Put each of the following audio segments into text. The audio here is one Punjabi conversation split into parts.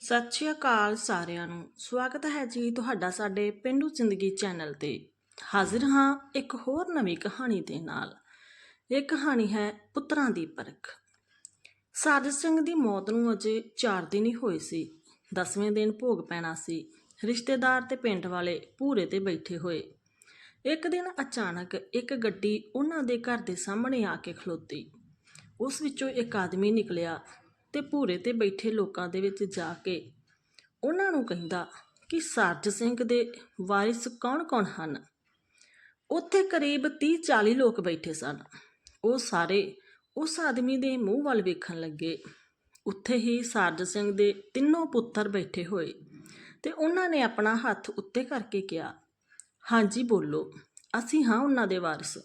ਸਤਿ ਸ਼੍ਰੀ ਅਕਾਲ ਸਾਰਿਆਂ ਨੂੰ। ਸਵਾਗਤ ਹੈ ਜੀ ਤੁਹਾਡਾ ਸਾਡੇ ਪਿੰਡੂ ਜ਼ਿੰਦਗੀ ਚੈਨਲ ਤੇ। ਹਾਜ਼ਰ ਹਾਂ ਇੱਕ ਹੋਰ ਨਵੀਂ ਕਹਾਣੀ ਦੇ ਨਾਲ। ਇਹ ਕਹਾਣੀ ਹੈ ਪੁੱਤਰਾਂ ਦੀ ਪਰਖ। ਸਾਜਦ ਸਿੰਘ ਦੀ ਮੌਤ ਨੂੰ ਅਜੇ 4 ਦਿਨ ਹੀ ਹੋਏ ਸੀ। 10ਵੇਂ ਦਿਨ ਭੋਗ ਪੈਣਾ ਸੀ। ਰਿਸ਼ਤੇਦਾਰ ਤੇ ਪਿੰਡ ਵਾਲੇ ਪੂਰੇ ਤੇ ਬੈਠੇ ਹੋਏ। ਇੱਕ ਦਿਨ ਅਚਾਨਕ ਇੱਕ ਗੱਡੀ ਉਹਨਾਂ ਦੇ ਘਰ ਦੇ ਸਾਹਮਣੇ ਆ ਕੇ ਖਲੋਤੀ। ਉਸ ਵਿੱਚੋਂ ਇੱਕ ਆਦਮੀ ਨਿਕਲਿਆ ਤੇ ਭੂਰੇ ਤੇ ਬੈਠੇ ਲੋਕਾਂ ਦੇ ਵਿੱਚ ਜਾ ਕੇ ਉਹਨਾਂ ਨੂੰ ਕਹਿੰਦਾ ਕਿ ਸਰਜ ਸਿੰਘ ਦੇ ਵਾਰਿਸ ਕੌਣ-ਕੌਣ ਹਨ? ਉੱਥੇ ਕਰੀਬ 30-40 ਲੋਕ ਬੈਠੇ ਸਨ। ਉਹ ਸਾਰੇ ਉਸ ਆਦਮੀ ਦੇ ਮੂੰਹ ਵੱਲ ਵੇਖਣ ਲੱਗੇ। ਉੱਥੇ ਹੀ ਸਰਜ ਸਿੰਘ ਦੇ ਤਿੰਨੋਂ ਪੁੱਤਰ ਬੈਠੇ ਹੋਏ ਤੇ ਉਹਨਾਂ ਨੇ ਆਪਣਾ ਹੱਥ ਉੱਤੇ ਕਰਕੇ ਕਿਹਾ, ਹਾਂਜੀ, ਬੋਲੋ। ਅਸੀਂ ਹਾਂ ਉਹਨਾਂ ਦੇ ਵਾਰਿਸ।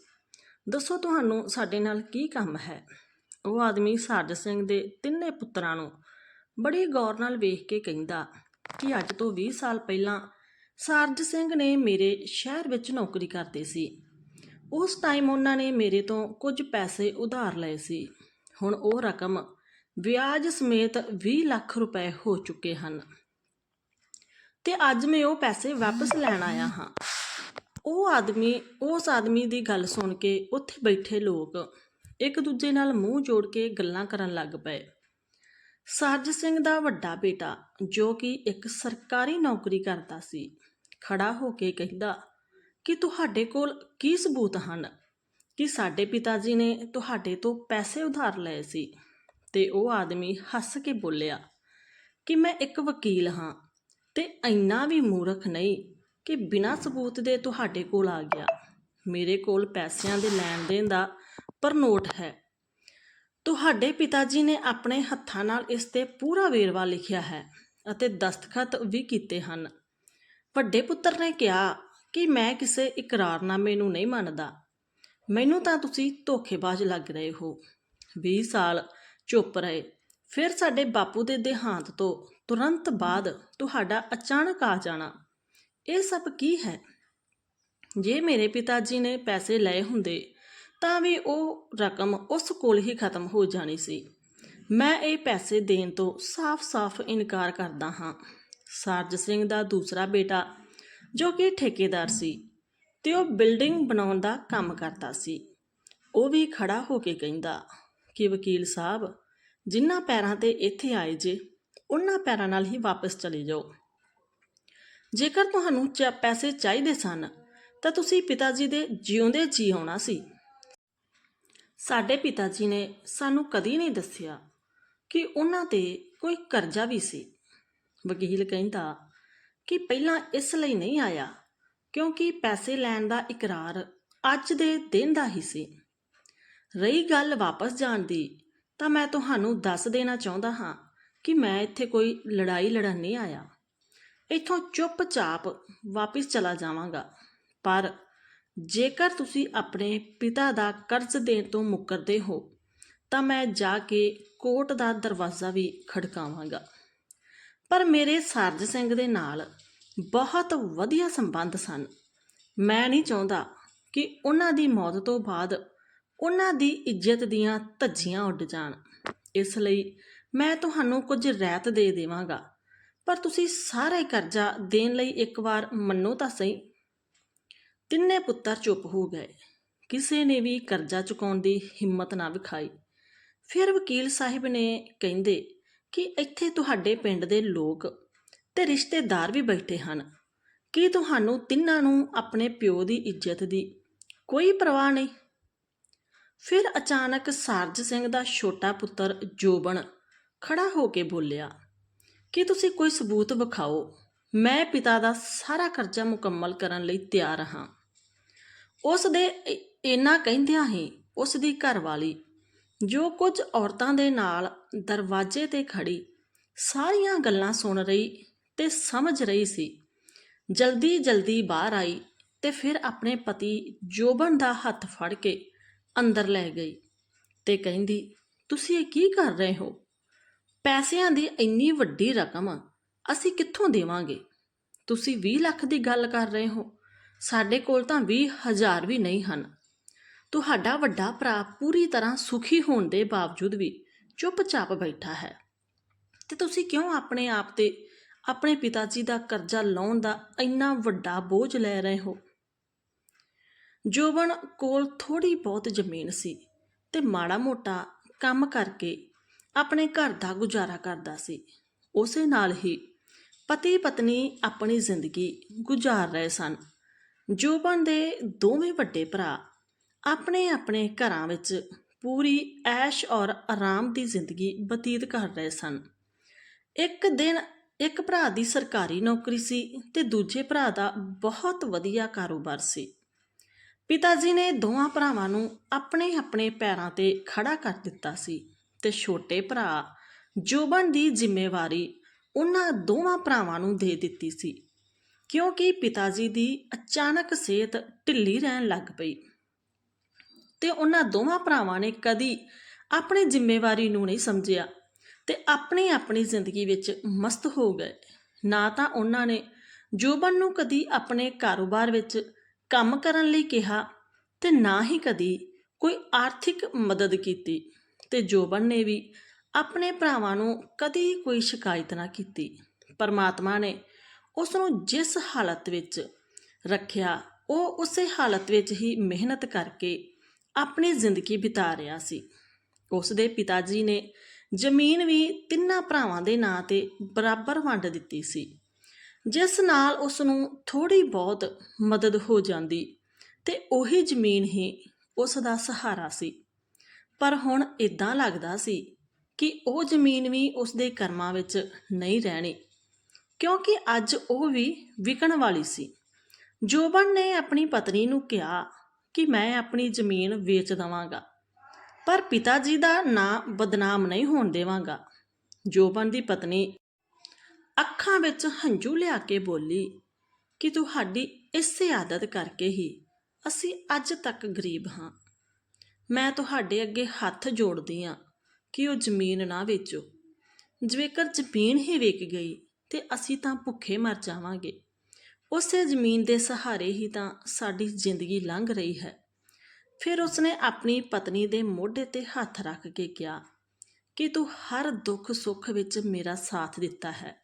ਦੱਸੋ ਤੁਹਾਨੂੰ ਸਾਡੇ ਨਾਲ ਕੀ ਕੰਮ ਹੈ? ਉਹ ਆਦਮੀ ਸਰਜ ਸਿੰਘ ਦੇ ਤਿੰਨੇ ਪੁੱਤਰਾਂ ਨੂੰ ਬੜੀ ਗੌਰ ਨਾਲ ਵੇਖ ਕੇ ਕਹਿੰਦਾ ਕਿ ਅੱਜ ਤੋਂ 20 ਸਾਲ ਪਹਿਲਾਂ ਸਰਜ ਸਿੰਘ ਨੇ ਮੇਰੇ ਸ਼ਹਿਰ ਵਿੱਚ ਨੌਕਰੀ ਕਰਦੇ ਸੀ। ਉਸ ਟਾਈਮ ਉਹਨਾਂ ਨੇ ਮੇਰੇ ਤੋਂ ਕੁਝ ਪੈਸੇ ਉਧਾਰ ਲਏ ਸੀ। ਹੁਣ ਉਹ ਰਕਮ ਵਿਆਜ ਸਮੇਤ 20 ਲੱਖ ਰੁਪਏ ਹੋ ਚੁੱਕੇ ਹਨ। ਤੇ ਅੱਜ ਮੈਂ ਉਹ ਪੈਸੇ ਵਾਪਸ ਲੈਣ ਆਇਆ ਹਾਂ। ਉਹ ਆਦਮੀ, ਉਸ ਆਦਮੀ ਦੀ ਗੱਲ ਸੁਣ ਕੇ ਉੱਥੇ ਬੈਠੇ ਲੋਕ ਇੱਕ ਦੂਜੇ ਨਾਲ ਮੂੰਹ ਜੋੜ ਕੇ ਗੱਲਾਂ ਕਰਨ ਲੱਗ ਪਏ। ਸਰਜ ਸਿੰਘ ਦਾ ਵੱਡਾ ਬੇਟਾ, ਜੋ ਕਿ ਇੱਕ ਸਰਕਾਰੀ ਨੌਕਰੀ ਕਰਦਾ ਸੀ, ਖੜਾ ਹੋ ਕੇ ਕਹਿੰਦਾ, ਕਿ ਤੁਹਾਡੇ ਕੋਲ ਕੀ ਸਬੂਤ ਹਨ? ਕਿ ਸਾਡੇ ਪਿਤਾ ਜੀ ਨੇ ਤੁਹਾਡੇ ਤੋਂ ਪੈਸੇ ਉਧਾਰ ਲਏ ਸੀ? ਤੇ ਉਹ ਆਦਮੀ ਹੱਸ ਕੇ ਬੋਲਿਆ, ਕਿ ਮੈਂ ਇੱਕ ਵਕੀਲ ਹਾਂ, ਤੇ ਇੰਨਾ ਵੀ ਮੂਰਖ ਨਹੀਂ ਕਿ ਬਿਨਾਂ ਸਬੂਤ ਦੇ ਤੁਹਾਡੇ ਕੋਲ ਆ ਗਿਆ। ਮੇਰੇ ਕੋਲ ਪੈਸਿਆਂ ਦੇ ਲੈਣ ਦੇਣ ਦਾ ਪਰ ਨੋਟ ਹੈ। ਤੁਹਾਡੇ ਪਿਤਾ ਜੀ ਨੇ ਆਪਣੇ ਹੱਥਾਂ ਨਾਲ ਇਸ ਤੇ ਪੂਰਾ ਵੇਰਵਾ ਲਿਖਿਆ ਹੈ ਅਤੇ ਦਸਤਖਤ ਵੀ ਕੀਤੇ ਹਨ। ਵੱਡੇ ਪੁੱਤਰ ਨੇ ਕਿਹਾ ਕਿ ਮੈਂ ਕਿਸੇ ਇਕਰਾਰਨਾਮੇ ਨੂੰ ਨਹੀਂ ਮੰਨਦਾ। ਮੈਨੂੰ ਤਾਂ ਤੁਸੀਂ ਧੋਖੇਬਾਜ਼ ਲੱਗ ਰਹੇ ਹੋ। 20 ਸਾਲ ਚੁੱਪ ਰਹੇ। ਫਿਰ ਸਾਡੇ ਬਾਪੂ ਦੇ ਦੇਹਾਂਤ ਤੋਂ ਤੁਰੰਤ ਬਾਅਦ ਤੁਹਾਡਾ ਅਚਾਨਕ ਆ ਜਾਣਾ। ਇਹ ਸਭ ਕੀ ਹੈ? ਜੇ ਮੇਰੇ ਪਿਤਾ ਜੀ ਨੇ ਪੈਸੇ ਲਏ ਹੁੰਦੇ ਤਾਂ ਵੀ ਉਹ ਰਕਮ ਉਸ ਕੋਲ ਹੀ ਖਤਮ ਹੋ ਜਾਣੀ ਸੀ। ਮੈਂ ਇਹ ਪੈਸੇ ਦੇਣ ਤੋਂ ਸਾਫ਼-ਸਾਫ਼ ਇਨਕਾਰ ਕਰਦਾ ਹਾਂ। ਸਰਜ ਸਿੰਘ ਦਾ ਦੂਸਰਾ ਬੇਟਾ, ਜੋ ਕਿ ਠੇਕੇਦਾਰ ਸੀ ਤੇ ਉਹ ਬਿਲਡਿੰਗ ਬਣਾਉਣ ਦਾ ਕੰਮ ਕਰਦਾ ਸੀ। ਉਹ ਵੀ ਖੜਾ ਹੋ ਕੇ ਕਹਿੰਦਾ ਕਿ ਵਕੀਲ ਸਾਹਿਬ, ਜਿੰਨਾ ਪੈਰਾਂ ਤੇ ਇੱਥੇ ਆਏ ਜੇ, ਉਹਨਾਂ ਪੈਰਾਂ ਨਾਲ ਹੀ ਵਾਪਸ ਚਲੇ ਜਾਓ। ਜੇਕਰ ਤੁਹਾਨੂੰ ਚ- ਪੈਸੇ ਚਾਹੀਦੇ ਸਨ, ਤਾਂ ਤੁਸੀਂ ਪਿਤਾ ਜੀ ਦੇ ਜਿਉਂਦੇ ਜੀ ਆਉਣਾ ਸੀ। ਸਾਡੇ ਪਿਤਾ ਜੀ ਨੇ ਸਾਨੂੰ ਕਦੀ ਨਹੀਂ ਦੱਸਿਆ ਕਿ ਉਹਨਾਂ ਤੇ ਕੋਈ ਕਰਜ਼ਾ ਵੀ ਸੀ। ਵਕੀਲ ਕਹਿੰਦਾ ਕਿ ਪਹਿਲਾਂ ਇਸ ਲਈ ਨਹੀਂ ਆਇਆ, ਕਿਉਂਕਿ ਪੈਸੇ ਲੈਣ ਦਾ ਇਕਰਾਰ ਅੱਜ ਦੇ ਦਿਨ ਦਾ ਹੀ ਸੀ। ਰਹੀ ਗੱਲ ਵਾਪਸ ਜਾਣ ਦੀ, ਤਾਂ ਮੈਂ ਤੁਹਾਨੂੰ ਦੱਸ ਦੇਣਾ ਚਾਹੁੰਦਾ ਹਾਂ ਕਿ ਮੈਂ ਇੱਥੇ ਕੋਈ ਲੜਾਈ ਲੜਨ ਨਹੀਂ ਆਇਆ। ਇੱਥੋਂ ਚੁੱਪਚਾਪ ਵਾਪਸ ਚਲਾ ਜਾਵਾਂਗਾ, ਪਰ ਜੇਕਰ ਤੁਸੀਂ ਆਪਣੇ ਪਿਤਾ ਦਾ ਕਰਜ਼ ਦੇਣ ਤੋਂ ਮੁੱਕਰਦੇ ਹੋ, ਤਾਂ ਮੈਂ ਜਾ ਕੇ ਕੋਰਟ ਦਾ ਦਰਵਾਜ਼ਾ ਵੀ ਖੜਕਾਵਾਂਗਾ। ਪਰ ਮੇਰੇ ਸਰਜ ਸਿੰਘ ਦੇ ਨਾਲ ਬਹੁਤ ਵਧੀਆ ਸੰਬੰਧ ਸਨ। ਮੈਂ ਨਹੀਂ ਚਾਹੁੰਦਾ ਕਿ ਉਹਨਾਂ ਦੀ ਮੌਤ ਤੋਂ ਬਾਅਦ ਉਹਨਾਂ ਦੀ ਇੱਜ਼ਤ ਦੀਆਂ ਧੱਜੀਆਂ ਉੱਡ ਜਾਣ। ਇਸ ਲਈ ਮੈਂ ਤੁਹਾਨੂੰ ਕੁਝ ਰਹਿਤ ਦੇ ਦੇਵਾਂਗਾ। ਪਰ ਤੁਸੀਂ ਸਾਰੇ ਕਰਜ਼ਾ ਦੇਣ ਲਈ ਇੱਕ ਵਾਰ ਮੰਨੋ ਤਾਂ ਸਹੀ। ਤਿੰਨੇ ਪੁੱਤਰ ਚੁੱਪ ਹੋ ਗਏ। ਕਿਸੇ ਨੇ ਵੀ ਕਰਜ਼ਾ ਚੁਕਾਉਣ ਦੀ ਹਿੰਮਤ ਨਾ ਵਿਖਾਈ। ਫਿਰ ਵਕੀਲ ਸਾਹਿਬ ਨੇ ਕਹਿੰਦੇ ਕਿ ਇੱਥੇ ਤੁਹਾਡੇ ਪਿੰਡ ਦੇ ਲੋਕ ਤੇ ਰਿਸ਼ਤੇਦਾਰ ਵੀ ਬੈਠੇ ਹਨ। ਕੀ ਤੁਹਾਨੂੰ ਤਿੰਨਾਂ ਨੂੰ ਆਪਣੇ ਪਿਓ ਦੀ ਇੱਜ਼ਤ ਦੀ ਕੋਈ ਪਰਵਾਹ ਨਹੀਂ? ਫਿਰ ਅਚਾਨਕ ਸਰਜ ਸਿੰਘ ਦਾ ਛੋਟਾ ਪੁੱਤਰ ਜੋਬਨ ਖੜਾ ਹੋ ਕੇ ਬੋਲਿਆ, ਕਿ ਤੁਸੀਂ ਕੋਈ ਸਬੂਤ ਵਿਖਾਓ? ਮੈਂ ਪਿਤਾ ਦਾ ਸਾਰਾ ਕਰਜ਼ਾ ਮੁਕੰਮਲ ਕਰਨ ਲਈ ਤਿਆਰ ਹਾਂ। ਉਸ ਦੇ ਇ- ਇੰਨਾ ਕਹਿੰਦਿਆਂ ਹੀ ਉਸ ਦੀ ਘਰਵਾਲੀ, ਜੋ ਕੁਝ ਔਰਤਾਂ ਦੇ ਨਾਲ ਦਰਵਾਜ਼ੇ ਤੇ ਖੜੀ, ਸਾਰੀਆਂ ਗੱਲਾਂ ਸੁਣ ਰਹੀ ਤੇ ਸਮਝ ਰਹੀ ਸੀ। ਜਲਦੀ ਜਲਦੀ ਬਾਹਰ ਆਈ ਤੇ ਫਿਰ ਆਪਣੇ ਪਤੀ ਜੋਬਨ ਦਾ ਹੱਥ ਫੜ ਕੇ ਅੰਦਰ ਲੈ ਗਈ ਤੇ ਕਹਿੰਦੀ, ਤੁਸੀਂ ਇਹ ਕੀ ਕਰ ਰਹੇ ਹੋ? ਪੈਸਿਆਂ ਦੀ ਇੰਨੀ ਵੱਡੀ ਰਕਮ ਅਸੀਂ ਕਿੱਥੋਂ ਦੇਵਾਂਗੇ? ਤੁਸੀਂ 20 ਲੱਖ ਦੀ ਗੱਲ ਕਰ ਰਹੇ ਹੋ। ਸਾਡੇ ਕੋਲ ਤਾਂ 20 ਹਜ਼ਾਰ ਵੀ ਨਹੀਂ ਹਨ। ਤੁਹਾਡਾ ਵੱਡਾ ਭਰਾ ਪੂਰੀ ਤਰ੍ਹਾਂ ਸੁਖੀ ਹੋਣ ਦੇ ਬਾਵਜੂਦ ਵੀ ਚੁੱਪਚਾਪ ਬੈਠਾ ਹੈ। ਤੇ ਤੁਸੀਂ ਕਿਉਂ ਆਪਣੇ ਆਪ ਤੇ ਆਪਣੇ ਪਿਤਾ ਜੀ ਦਾ ਕਰਜ਼ਾ ਲਾਉਣ ਦਾ ਇੰਨਾ ਵੱਡਾ ਬੋਝ ਲੈ ਰਹੇ ਹੋ? ਜੋਬਨ ਕੋਲ ਥੋੜੀ ਬਹੁਤ ਜ਼ਮੀਨ ਸੀ ਤੇ ਮਾੜਾ ਮੋਟਾ ਕੰਮ ਕਰਕੇ ਆਪਣੇ ਘਰ ਦਾ ਗੁਜ਼ਾਰਾ ਕਰਦਾ ਸੀ। ਉਸੇ ਨਾਲ ਹੀ ਪਤੀ ਪਤਨੀ ਆਪਣੀ ਜ਼ਿੰਦਗੀ ਗੁਜ਼ਾਰ ਰਹੇ ਸਨ। ਜੋਬਨ ਦੇ ਦੋਵੇਂ ਵੱਡੇ ਭਰਾ ਆਪਣੇ ਆਪਣੇ ਘਰਾਂ ਵਿੱਚ ਪੂਰੀ ਐਸ਼ ਔਰ ਆਰਾਮ ਦੀ ਜ਼ਿੰਦਗੀ ਬਤੀਤ ਕਰ ਰਹੇ ਸਨ। ਇੱਕ ਦਿਨ ਇੱਕ ਭਰਾ ਦੀ ਸਰਕਾਰੀ ਨੌਕਰੀ ਸੀ ਤੇ ਦੂਜੇ ਭਰਾ ਦਾ ਬਹੁਤ ਵਧੀਆ ਕਾਰੋਬਾਰ ਸੀ। ਪਿਤਾ ਜੀ ਨੇ ਦੋਵਾਂ ਭਰਾਵਾਂ ਨੂੰ ਆਪਣੇ ਆਪਣੇ ਪੈਰਾਂ ਤੇ ਖੜਾ ਕਰ ਦਿੱਤਾ ਸੀ ਤੇ ਛੋਟੇ ਭਰਾ ਜੋਬਨ ਦੀ ਜ਼ਿੰਮੇਵਾਰੀ ਉਹਨਾਂ ਦੋਵਾਂ ਭਰਾਵਾਂ ਨੂੰ ਦੇ ਦਿੱਤੀ ਸੀ। ਕਿਉਂਕਿ ਪਿਤਾ ਜੀ ਦੀ ਅਚਾਨਕ ਸਿਹਤ ਢਿੱਲੀ ਰਹਿਣ ਲੱਗ ਪਈ ਤੇ ਉਹਨਾਂ ਦੋਵਾਂ ਭਰਾਵਾਂ ਨੇ ਕਦੀ ਆਪਣੀ ਜ਼ਿੰਮੇਵਾਰੀ ਨੂੰ ਨਹੀਂ ਸਮਝਿਆ ਤੇ ਆਪਣੀ ਆਪਣੀ ਜ਼ਿੰਦਗੀ ਵਿੱਚ ਮਸਤ ਹੋ ਗਏ। ਨਾ ਤਾਂ ਉਹਨਾਂ ਨੇ ਜੋਬਨ ਨੂੰ ਕਦੀ ਆਪਣੇ ਕਾਰੋਬਾਰ ਵਿੱਚ ਕੰਮ ਕਰਨ ਲਈ ਕਿਹਾ ਤੇ ਨਾ ਹੀ ਕਦੀ ਕੋਈ ਆਰਥਿਕ ਮਦਦ ਕੀਤੀ ਤੇ ਜੋਬਨ ਨੇ ਵੀ ਆਪਣੇ ਭਰਾਵਾਂ ਨੂੰ ਕਦੀ ਕੋਈ ਸ਼ਿਕਾਇਤ ਨਾ ਕੀਤੀ। ਪਰਮਾਤਮਾ ਨੇ ਉਸ ਨੂੰ ਜਿਸ ਹਾਲਤ ਵਿੱਚ ਰੱਖਿਆ, ਉਹ ਉਸੇ ਹਾਲਤ ਵਿੱਚ ਹੀ ਮਿਹਨਤ ਕਰਕੇ ਆਪਣੀ ਜ਼ਿੰਦਗੀ ਬਿਤਾ ਰਿਹਾ ਸੀ। ਉਸ ਦੇ ਪਿਤਾ ਜੀ ਨੇ ਜ਼ਮੀਨ ਵੀ ਤਿੰਨਾਂ ਭਰਾਵਾਂ ਦੇ ਨਾਂ ਤੇ ਬਰਾਬਰ ਵੰਡ ਦਿੱਤੀ ਸੀ, ਜਿਸ ਨਾਲ ਉਸ ਨੂੰ ਥੋੜੀ ਬਹੁਤ ਮਦਦ ਹੋ ਜਾਂਦੀ ਤੇ ਉਹੀ ਜ਼ਮੀਨ ਹੀ ਉਸ ਦਾ ਸਹਾਰਾ ਸੀ। ਪਰ ਹੁਣ ਇਦਾਂ ਲੱਗਦਾ ਸੀ ਕਿ ਉਹ ਜ਼ਮੀਨ ਵੀ ਉਸ ਦੇ ਕਰਮਾਂ ਵਿੱਚ ਨਹੀਂ ਰਹਿਣੀ। ਕਿਉਂਕਿ ਅੱਜ ਉਹ ਵੀ ਵਿਕਣ ਵਾਲੀ ਸੀ। ਜੋਬਨ ਨੇ ਆਪਣੀ ਪਤਨੀ ਨੂੰ ਕਿਹਾ ਕਿ ਮੈਂ ਆਪਣੀ ਜ਼ਮੀਨ ਵੇਚ ਦਵਾਂਗਾ, ਪਰ ਪਿਤਾ ਜੀ ਦਾ ਨਾਂ ਬਦਨਾਮ ਨਹੀਂ ਹੋਣ ਦੇਵਾਂਗਾ। ਜੋਬਨ ਦੀ ਪਤਨੀ ਅੱਖਾਂ ਵਿੱਚ ਹੰਝੂ ਲਿਆ ਕੇ ਬੋਲੀ, ਕਿ ਤੁਹਾਡੀ ਇਸੇ ਆਦਤ ਕਰਕੇ ਹੀ ਅਸੀਂ ਅੱਜ ਤੱਕ ਗਰੀਬ ਹਾਂ। ਮੈਂ ਤੁਹਾਡੇ ਅੱਗੇ ਹੱਥ ਜੋੜਦੀ ਹਾਂ ਕਿ ਉਹ ਜ਼ਮੀਨ ਨਾ ਵੇਚੋ। ਜੇਕਰ ਜ਼ਮੀਨ ਹੀ ਵਿਕ ਗਈ ਤੇ ਅਸੀਂ ਤਾਂ ਭੁੱਖੇ ਮਰ ਜਾਵਾਂਗੇ। ਉਸੇ ਜ਼ਮੀਨ ਦੇ ਸਹਾਰੇ ਹੀ ਤਾਂ ਸਾਡੀ ਜ਼ਿੰਦਗੀ ਲੰਘ ਰਹੀ ਹੈ। ਫਿਰ ਉਸਨੇ ਆਪਣੀ ਪਤਨੀ ਦੇ ਮੋਢੇ ਤੇ ਹੱਥ ਰੱਖ ਕੇ ਕਿਹਾ, ਕਿ ਤੂੰ ਹਰ ਦੁੱਖ ਸੁੱਖ ਵਿੱਚ ਮੇਰਾ ਸਾਥ ਦਿੱਤਾ ਹੈ?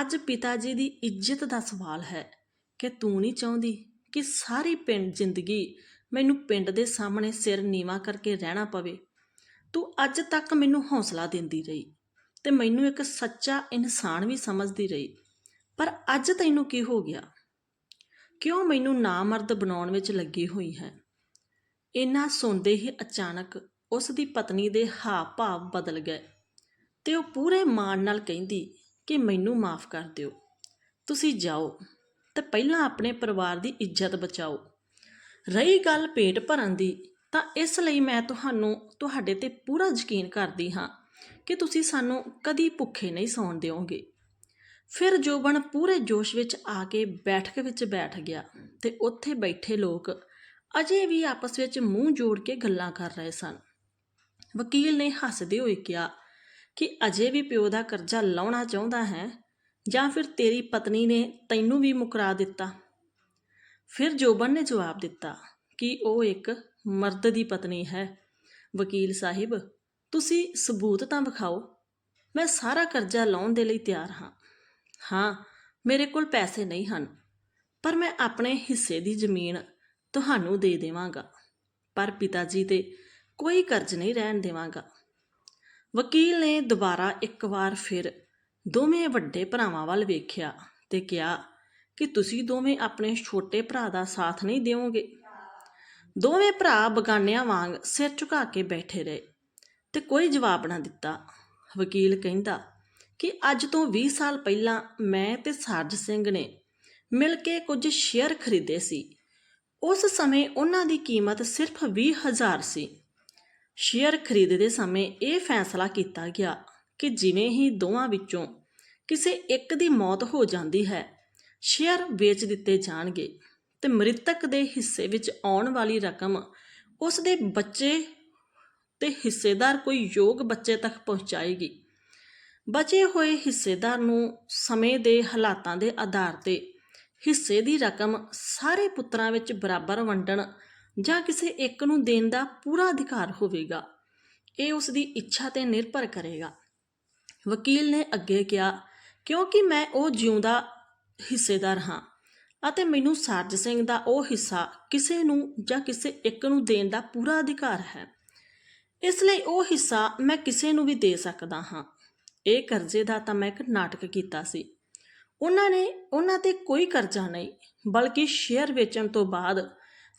ਅੱਜ ਪਿਤਾ ਜੀ ਦੀ ਇੱਜ਼ਤ ਦਾ ਸਵਾਲ ਹੈ ਕਿ ਤੂੰ ਨਹੀਂ ਚਾਹੁੰਦੀ ਕਿ ਸਾਰੀ ਪਿੰਡ ਜ਼ਿੰਦਗੀ ਮੈਨੂੰ ਪਿੰਡ ਦੇ ਸਾਹਮਣੇ ਸਿਰ ਨੀਵਾ ਕਰਕੇ ਰਹਿਣਾ ਪਵੇ? ਤੂੰ ਅੱਜ ਤੱਕ ਮੈਨੂੰ ਹੌਸਲਾ ਦਿੰਦੀ ਰਹੀ। ਤੇ ਮੈਨੂੰ ਇੱਕ ਸੱਚਾ ਇਨਸਾਨ ਵੀ ਸਮਝਦੀ ਰਹੀ। ਪਰ ਅੱਜ ਤੈਨੂੰ ਕੀ ਹੋ ਗਿਆ? ਕਿਉਂ ਮੈਨੂੰ ਨਾਮਰਦ ਬਣਾਉਣ ਵਿੱਚ ਲੱਗੀ ਹੋਈ ਹੈ? ਇਨਾ ਸੁਣਦੇ ਹੀ ਅਚਾਨਕ ਉਸ ਦੀ ਪਤਨੀ ਦੇ ਹਾਵ ਭਾਵ ਬਦਲ ਗਏ ਤੇ ਉਹ ਪੂਰੇ ਮਾਣ ਨਾਲ ਕਹਿੰਦੀ ਕਿ ਮੈਨੂੰ ਮਾਫ ਕਰ ਦਿਓ। ਤੁਸੀਂ ਜਾਓ ਤੇ ਪਹਿਲਾਂ ਆਪਣੇ ਪਰਿਵਾਰ ਦੀ ਇੱਜ਼ਤ ਬਚਾਓ। ਰਹੀ ਗੱਲ ਪੇਟ ਭਰਨ ਦੀ ਤਾਂ ਇਸ ਲਈ ਮੈਂ ਤੁਹਾਨੂੰ ਤੁਹਾਡੇ ਤੇ ਪੂਰਾ ਯਕੀਨ ਕਰਦੀ ਹਾਂ ਕਿ ਤੁਸੀਂ ਸਾਨੂੰ ਕਦੀ ਭੁੱਖੇ ਨਹੀਂ ਸੌਣ ਦਿਓਗੇ। ਫਿਰ ਜੋਬਨ ਪੂਰੇ ਜੋਸ਼ ਵਿੱਚ ਆ ਕੇ ਬੈਠਕ ਵਿੱਚ ਬੈਠ ਗਿਆ ਤੇ ਉੱਥੇ ਬੈਠੇ ਲੋਕ ਅਜੇ ਵੀ ਆਪਸ ਵਿੱਚ ਮੂੰਹ ਜੋੜ ਕੇ ਗੱਲਾਂ ਕਰ ਰਹੇ ਸਨ। ਵਕੀਲ ਨੇ ਹੱਸਦੇ ਹੋਏ ਕਿਹਾ ਕਿ ਅਜੇ ਵੀ ਪਿਓ ਦਾ ਕਰਜ਼ਾ ਲਾਉਣਾ ਚਾਹੁੰਦਾ ਹੈ ਜਾਂ ਫਿਰ ਤੇਰੀ ਪਤਨੀ ਨੇ ਤੈਨੂੰ ਵੀ ਮੁਕਰਾ ਦਿੱਤਾ। ਫਿਰ ਜੋਬਨ ਨੇ ਜਵਾਬ ਦਿੱਤਾ ਕਿ ਉਹ ਇੱਕ ਮਰਦ ਦੀ ਪਤਨੀ ਹੈ। ਵਕੀਲ ਸਾਹਿਬ ਤੁਸੀਂ ਸਬੂਤ ਤਾਂ ਵਿਖਾਓ। ਮੈਂ ਸਾਰਾ ਕਰਜ਼ਾ ਲਾਉਣ ਦੇ ਲਈ ਤਿਆਰ ਹਾਂ। ਹਾਂ, ਮੇਰੇ ਕੋਲ ਪੈਸੇ ਨਹੀਂ ਹਨ, ਪਰ ਮੈਂ ਆਪਣੇ ਹਿੱਸੇ ਦੀ ਜ਼ਮੀਨ ਤੁਹਾਨੂੰ ਦੇ ਦੇਵਾਂਗਾ। ਪਰ ਪਿਤਾ ਜੀ ਤੇ ਕੋਈ ਕਰਜ਼ ਨਹੀਂ ਰਹਿਣ ਦੇਵਾਂਗਾ। ਵਕੀਲ ਨੇ ਦੁਬਾਰਾ ਇੱਕ ਵਾਰ ਫਿਰ ਦੋਵੇਂ ਵੱਡੇ ਭਰਾਵਾਂ ਵੱਲ ਵੇਖਿਆ ਤੇ ਕਿਹਾ ਕਿ ਤੁਸੀਂ ਦੋਵੇਂ ਆਪਣੇ ਛੋਟੇ ਭਰਾ ਦਾ ਸਾਥ ਨਹੀਂ ਦਿਓਗੇ। ਦੋਵੇਂ ਭਰਾ ਬਗਾਨਿਆਂ ਵਾਂਗ ਸਿਰ ਝੁਕਾ ਕੇ ਬੈਠੇ ਰਹੇ। ਤੇ ਕੋਈ ਜਵਾਬ ਨਾ ਦਿੱਤਾ। ਵਕੀਲ ਕਹਿੰਦਾ ਕਿ ਅੱਜ ਤੋਂ 20 ਸਾਲ ਪਹਿਲਾਂ ਮੈਂ ਤੇ ਸਾਰਜ ਸਿੰਘ ਨੇ ਮਿਲ ਕੇ ਕੁਝ ਸ਼ੇਅਰ ਖਰੀਦੇ ਸੀ। ਉਸ ਸਮੇਂ ਉਹਨਾਂ ਦੀ ਕੀਮਤ ਸਿਰਫ 20000 ਸੀ। ਸ਼ੇਅਰ ਖਰੀਦਦੇ ਸਮੇਂ ਇਹ ਫੈਸਲਾ ਕੀਤਾ ਗਿਆ ਕਿ ਜਿਵੇਂ ਹੀ ਦੋਵਾਂ ਵਿੱਚੋਂ ਕਿਸੇ ਇੱਕ ਦੀ ਮੌਤ ਹੋ ਜਾਂਦੀ ਹੈ, ਸ਼ੇਅਰ ਵੇਚ ਦਿੱਤੇ ਜਾਣਗੇ ਤੇ ਮ੍ਰਿਤਕ ਦੇ ਹਿੱਸੇ ਵਿੱਚ ਆਉਣ ਵਾਲੀ ਰਕਮ ਉਸ ਦੇ ਬੱਚੇ ਤੇ ਹਿੱਸੇਦਾਰ ਕੋਈ ਯੋਗ ਬੱਚੇ ਤੱਕ ਪਹੁੰਚਾਏਗੀ। ਬਚੇ ਹੋਏ ਹਿੱਸੇਦਾਰ ਨੂੰ ਸਮੇਂ ਦੇ ਹਾਲਾਤਾਂ ਦੇ ਆਧਾਰ ਤੇ ਹਿੱਸੇ ਦੀ ਰਕਮ ਸਾਰੇ ਪੁੱਤਰਾਂ ਵਿੱਚ ਬਰਾਬਰ ਵੰਡਣ ਜਾਂ ਕਿਸੇ ਇੱਕ ਨੂੰ ਦੇਣ ਦਾ ਪੂਰਾ ਅਧਿਕਾਰ ਹੋਵੇਗਾ। ਇਹ ਉਸ ਦੀ ਇੱਛਾ ਤੇ ਨਿਰਭਰ ਕਰੇਗਾ। ਵਕੀਲ ਨੇ ਅੱਗੇ ਕਿਹਾ, ਕਿਉਂਕਿ ਮੈਂ ਉਹ ਜਿਉਂਦਾ ਹਿੱਸੇਦਾਰ ਹਾਂ ਅਤੇ ਮੈਨੂੰ ਸਰਜ ਸਿੰਘ ਦਾ ਉਹ ਹਿੱਸਾ ਕਿਸੇ ਨੂੰ ਜਾਂ ਕਿਸੇ ਇੱਕ ਨੂੰ ਦੇਣ ਦਾ ਪੂਰਾ ਅਧਿਕਾਰ ਹੈ। ਇਸ ਲਈ ਉਹ ਹਿੱਸਾ ਮੈਂ ਕਿਸੇ ਨੂੰ ਵੀ ਦੇ ਸਕਦਾ ਹਾਂ। ਇਹ ਕਰਜ਼ੇ ਦਾ ਤਾਂ ਮੈਂ ਇੱਕ ਨਾਟਕ ਕੀਤਾ ਸੀ। ਉਹਨਾਂ ਨੇ ਉਹਨਾਂ ਤੇ ਕੋਈ ਕਰਜ਼ਾ ਨਹੀਂ, ਬਲਕਿ ਸ਼ੇਅਰ ਵੇਚਣ ਤੋਂ ਬਾਅਦ,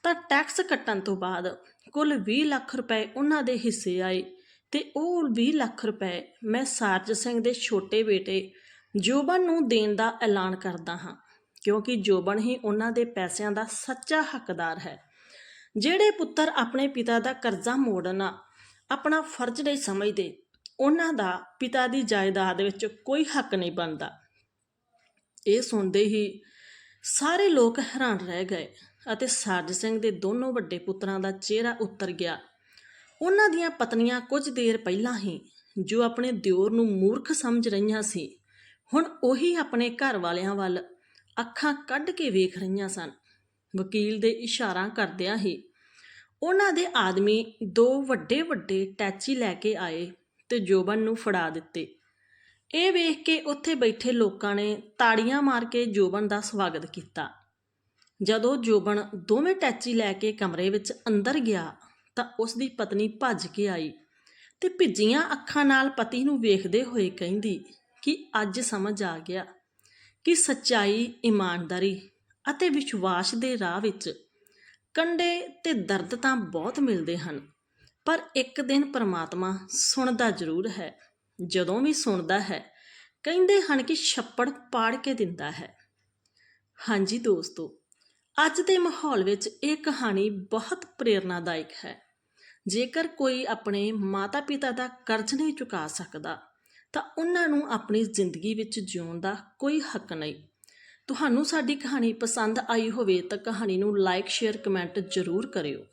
ਤਾਂ ਟੈਕਸ ਕੱਟਣ ਤੋਂ ਬਾਅਦ ਕੁੱਲ 20 ਲੱਖ ਰੁਪਏ ਉਹਨਾਂ ਦੇ ਹਿੱਸੇ ਆਏ ਤੇ ਉਹ 20 ਲੱਖ ਰੁਪਏ ਮੈਂ ਸਾਰਜ ਸਿੰਘ ਦੇ ਛੋਟੇ ਬੇਟੇ ਜੋਬਨ ਨੂੰ ਦੇਣ ਦਾ ਐਲਾਨ ਕਰਦਾ ਹਾਂ, ਕਿਉਂਕਿ ਜੋਬਨ ਹੀ ਉਹਨਾਂ ਦੇ ਪੈਸਿਆਂ ਦਾ ਸੱਚਾ ਹੱਕਦਾਰ ਹੈ। ਜਿਹੜੇ ਪੁੱਤਰ ਆਪਣੇ ਪਿਤਾ ਦਾ ਕਰਜ਼ਾ ਮੋੜਨਾ ਆਪਣਾ ਫਰਜ਼ ਨਹੀਂ ਸਮਝਦੇ। ਉਹਨਾਂ ਦਾ ਪਿਤਾ ਦੀ ਜਾਇਦਾਦ ਵਿੱਚ ਕੋਈ ਹੱਕ ਨਹੀਂ ਬਣਦਾ। ਇਹ ਸੁਣਦੇ ਹੀ ਸਾਰੇ ਲੋਕ ਹੈਰਾਨ ਰਹਿ ਗਏ ਅਤੇ ਸਰਜ ਸਿੰਘ ਦੇ ਦੋਨੋਂ ਵੱਡੇ ਪੁੱਤਰਾਂ ਦਾ ਚਿਹਰਾ ਉੱਤਰ ਗਿਆ। ਉਹਨਾਂ ਦੀਆਂ ਪਤਨੀਆਂ ਕੁਝ ਦੇਰ ਪਹਿਲਾਂ ਹੀ ਜੋ ਆਪਣੇ ਦਿਓਰ ਨੂੰ ਮੂਰਖ ਸਮਝ ਰਹੀਆਂ ਸੀ, ਹੁਣ ਉਹੀ ਆਪਣੇ ਘਰ ਵਾਲਿਆਂ ਵੱਲ ਅੱਖਾਂ ਕੱਢ ਕੇ ਵੇਖ ਰਹੀਆਂ ਸਨ। ਵਕੀਲ ਦੇ ਇਸ਼ਾਰਾ ਕਰਦਿਆਂ ਹੀ ਉਹਨਾਂ ਦੇ ਆਦਮੀ ਦੋ ਵੱਡੇ ਵੱਡੇ ਟੈਚੀ ਲੈ ਕੇ ਆਏ ਤੇ ਜੋਬਨ ਨੂੰ ਫੜਾ ਦਿੱਤੇ। ਇਹ ਵੇਖ ਕੇ ਉੱਥੇ ਬੈਠੇ ਲੋਕਾਂ ਨੇ ਤਾੜੀਆਂ ਮਾਰ ਕੇ ਜੋਬਨ ਦਾ ਸਵਾਗਤ ਕੀਤਾ। ਜਦੋਂ ਜੋਬਨ ਦੋਵੇਂ ਟੈਚੀ ਲੈ ਕੇ ਕਮਰੇ ਵਿੱਚ ਅੰਦਰ ਗਿਆ ਤਾਂ ਉਸ ਦੀ ਪਤਨੀ ਭੱਜ ਕੇ ਆਈ ਤੇ ਭਿੱਜੀਆਂ ਅੱਖਾਂ ਨਾਲ ਪਤੀ ਨੂੰ ਵੇਖਦੇ ਹੋਏ ਕਹਿੰਦੀ ਕਿ ਅੱਜ ਸਮਝ ਆ ਗਿਆ ਕਿ ਸੱਚਾਈ ਇਮਾਨਦਾਰੀ ਅਤੇ ਵਿਸ਼ਵਾਸ ਦੇ ਰਾਹ ਵਿੱਚ ਕੰਡੇ ਤੇ ਦਰਦ ਤਾਂ ਬਹੁਤ ਮਿਲਦੇ ਹਨ, ਪਰ ਇੱਕ ਦਿਨ ਪਰਮਾਤਮਾ ਸੁਣਦਾ ਜ਼ਰੂਰ ਹੈ, ਜਦੋਂ ਵੀ ਸੁਣਦਾ ਹੈ, ਕਹਿੰਦੇ ਹਨ ਕਿ ਛੱਪੜ ਪਾੜ ਕੇ ਦਿੰਦਾ ਹੈ। ਹਾਂਜੀ ਦੋਸਤੋ, ਅੱਜ ਦੇ ਮਾਹੌਲ ਵਿੱਚ ਇਹ ਕਹਾਣੀ ਬਹੁਤ ਪ੍ਰੇਰਨਾਦਾਇਕ ਹੈ। ਜੇਕਰ ਕੋਈ ਆਪਣੇ ਮਾਤਾ-ਪਿਤਾ ਦਾ ਕਰਜ਼ ਨਹੀਂ ਚੁਕਾ ਸਕਦਾ, ਤਾਂ ਉਹਨਾਂ ਨੂੰ ਆਪਣੀ ਜ਼ਿੰਦਗੀ ਵਿੱਚ ਜਿਉਣ ਦਾ ਕੋਈ ਹੱਕ ਨਹੀਂ। ਤੁਹਾਨੂੰ ਸਾਡੀ ਕਹਾਣੀ ਪਸੰਦ ਆਈ ਹੋਵੇ ਤਾਂ ਕਹਾਣੀ ਨੂੰ ਲਾਈਕ ਸ਼ੇਅਰ ਕਮੈਂਟ ਜ਼ਰੂਰ ਕਰਿਓ।